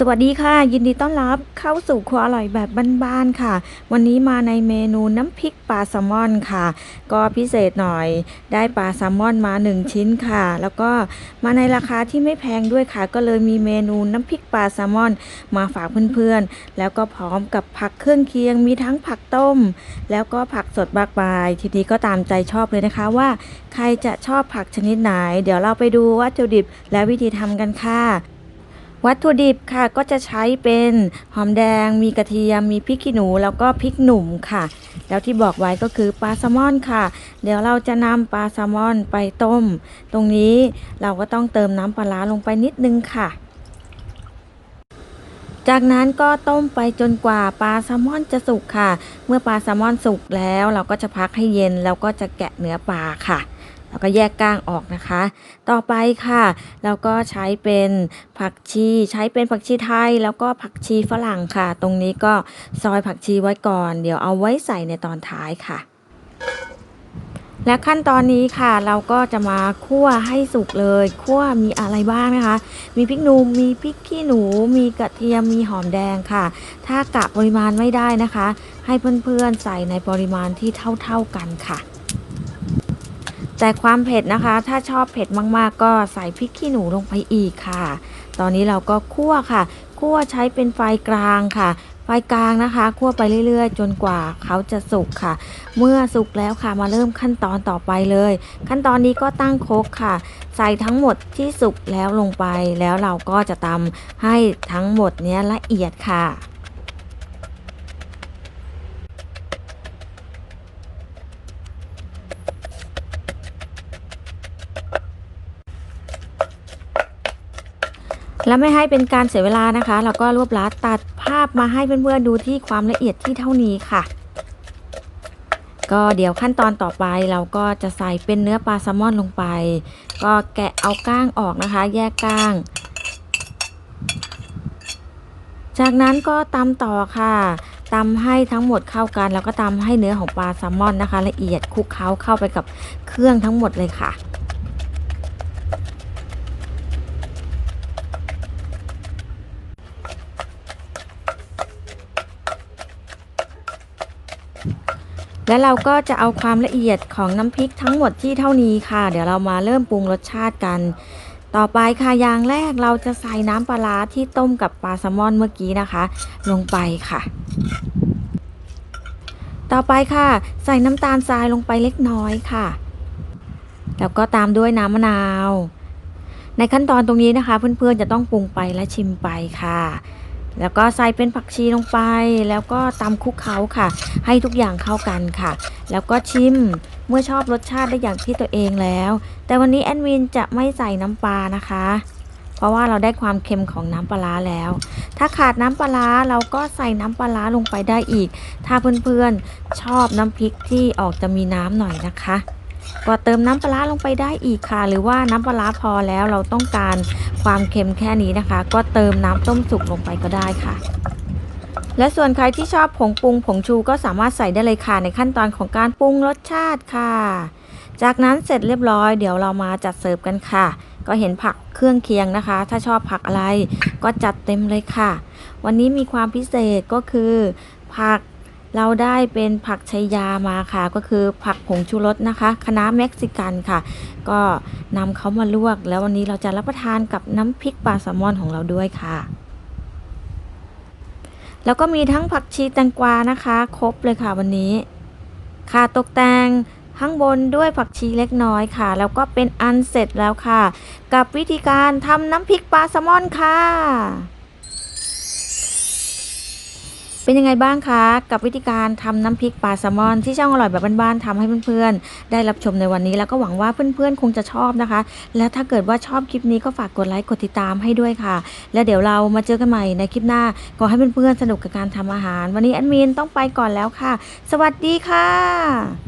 สวัสดีค่ะ ยินดีต้อนรับเข้าสู่ครัวอร่อยแบบบ้านๆค่ะ วันนี้มาในเมนูน้ำพริกปลาแซลมอนค่ะ ก็พิเศษหน่อยได้ปลาแซลมอนมา 1 ชิ้นค่ะ แล้วก็มาในราคาที่ไม่แพงด้วยค่ะ ก็เลยมีเมนูน้ำพริกปลาแซลมอน มาฝากเพื่อนๆ แล้วก็พร้อมกับผักเครื่องเคียงมีทั้งผักต้ม แล้วก็ผักสดบากบายทีนี้ก็ตามใจชอบเลยนะคะว่า ใครจะชอบผักชนิดไหน เดี๋ยวเราไปดูวัตถุดิบและวิธีทำกันค่ะ วัตถุดิบค่ะก็จะใช้เป็นหอมแดง มีกระเทียม มีพริกขี้หนู แล้วก็พริกหนุ่มค่ะ แล้วที่บอกไว้ก็คือปลาแซลมอนค่ะ เดี๋ยวเราจะนำปลาแซลมอนไปต้ม ตรงนี้เราก็ต้องเติมน้ำปลาร้าลงไปนิดนึงค่ะ จากนั้นก็ต้มไปจนกว่าปลาแซลมอนจะสุกค่ะ เมื่อปลาแซลมอนสุกแล้ว เราก็จะพักให้เย็นแล้วก็จะแกะเนื้อปลาค่ะ แล้วก็แยกก้างออกนะคะ ต่อไปค่ะ เราก็ใช้เป็นผักชีใช้เป็นผักชีไทย แล้วก็ผักชีฝรั่งค่ะ ตรงนี้ก็ซอยผักชีไว้ก่อน เดี๋ยวเอาไว้ใส่ในตอนท้ายค่ะและขั้นตอนนี้ค่ะเราก็จะมาคั่วให้สุกเลยคั่วมีอะไรบ้างนะคะ มีพริกหนุ่มมีพริกขี้หนู มีกระเทียมมีหอมแดงค่ะ ถ้ากะปริมาณไม่ได้นะคะ ให้เพื่อนๆใส่ในปริมาณที่เท่าๆกันค่ะ แต่ความเผ็ดนะคะ ถ้าชอบเผ็ดมากๆ ก็ใส่พริกขี้หนูลงไปอีกค่ะ ตอนนี้เราก็คั่วค่ะ คั่วใช้เป็นไฟกลางค่ะ ไฟกลางนะคะ คั่วไปเรื่อยๆ จนกว่าเขาจะสุกค่ะ เมื่อสุกแล้วค่ะ มาเริ่มขั้นตอนต่อไปเลย ขั้นตอนนี้ก็ตั้งโคกค่ะ ใส่ทั้งหมดที่สุกแล้วลงไป แล้วเราก็จะตำให้ทั้งหมดเนี้ยละเอียดค่ะ และไม่ให้เป็นการเสียเวลานะคะ เราก็รวบลัดตัดภาพมาให้เพื่อนๆดูที่ความละเอียดที่เท่านี้ค่ะ ก็เดี๋ยวขั้นตอนต่อไปเราก็จะใส่เป็นเนื้อปลาแซลมอนลงไป ก็แกะเอาก้างออกนะคะ แยกก้าง จากนั้นก็ตำต่อค่ะตำให้ทั้งหมดเข้ากัน แล้วก็ตำให้เนื้อของปลาแซลมอนนะคะ ละเอียดคลุกเคล้าเข้าไปกับเครื่องทั้งหมดเลยค่ะ และเราก็จะเอาความละเอียดของน้ำพริกทั้งหมดที่เท่านี้ค่ะ เดี๋ยวเรามาเริ่มปรุงรสชาติกัน ต่อไปค่ะอย่างแรกเราจะใส่น้ำปลาร้าที่ต้มกับปลาแซลมอนเมื่อกี้นะคะ ลงไปค่ะ ต่อไปค่ะ ใส่น้ำตาลทรายลงไปเล็กน้อยค่ะ แล้วก็ตามด้วยน้ำมะนาว ในขั้นตอนตรงนี้นะคะ เพื่อนๆจะต้องปรุงไปและชิมไปค่ะ แล้วก็ใส่เป็นผักชีลงไป แล้วก็ตำคลุกเคล้าค่ะ ให้ทุกอย่างเข้ากันค่ะ แล้วก็ชิมเมื่อชอบรสชาติได้อย่างที่ตัวเองแล้ว แต่วันนี้แอนวินจะไม่ใส่น้ำปลานะคะ เพราะว่าเราได้ความเค็มของน้ำปลาร้าแล้ว ถ้าขาดน้ำปลาร้าเราก็ใส่น้ำปลาร้าลงไปได้อีก ถ้าเพื่อนๆชอบน้ำพริกที่ออกจะมีน้ำหน่อยนะคะ ก็เติมน้ำปลาลงไปได้อีกค่ะ หรือว่าน้ำปลาร้าพอแล้วเราต้องการความเค็มแค่นี้นะคะ ก็เติมน้ำต้มสุกลงไปก็ได้ค่ะ และส่วนใครที่ชอบผงปรุงผงชูก็สามารถใส่ได้เลยค่ะในขั้นตอนของการปรุงรสชาติค่ะ จากนั้นเสร็จเรียบร้อยเดี๋ยวเรามาจัดเสิร์ฟกันค่ะ ก็เห็นผักเครื่องเคียงนะคะ ถ้าชอบผักอะไรก็จัดเต็มเลยค่ะ วันนี้มีความพิเศษก็คือผัก เราได้เป็นผักชัยยามาค่ะ ก็คือผักผงชูรสนะคะคณะเม็กซิกันค่ะ ก็นำเขามาลวก แล้ววันนี้เราจะรับประทานกับน้ำพริกปลาแซลมอนของเราด้วยค่ะ แล้วก็มีทั้งผักชีแตงกวานะคะ ครบเลยค่ะวันนี้ ค่ะตกแต่งข้างบนด้วยผักชีเล็กน้อยค่ะ แล้วก็เป็นอันเสร็จแล้วค่ะ กับวิธีการทำน้ำพริกปลาแซลมอนค่ะ เป็นยังไงบ้างคะ กับวิธีการทำน้ำพริกปลาแซลมอนที่ช่างอร่อยแบบบ้านๆทำให้เพื่อนๆ ได้รับชมในวันนี้ แล้วก็หวังว่าเพื่อนๆ คงจะชอบนะคะ และถ้าเกิดว่าชอบคลิปนี้ก็ฝากกดไลค์กดติดตามให้ด้วยค่ะ แล้วเดี๋ยวเรามาเจอกันใหม่ในคลิปหน้าขอให้เพื่อนๆสนุกกับการทำอาหาร วันนี้แอดมินต้องไปก่อนแล้วค่ะ สวัสดีค่ะ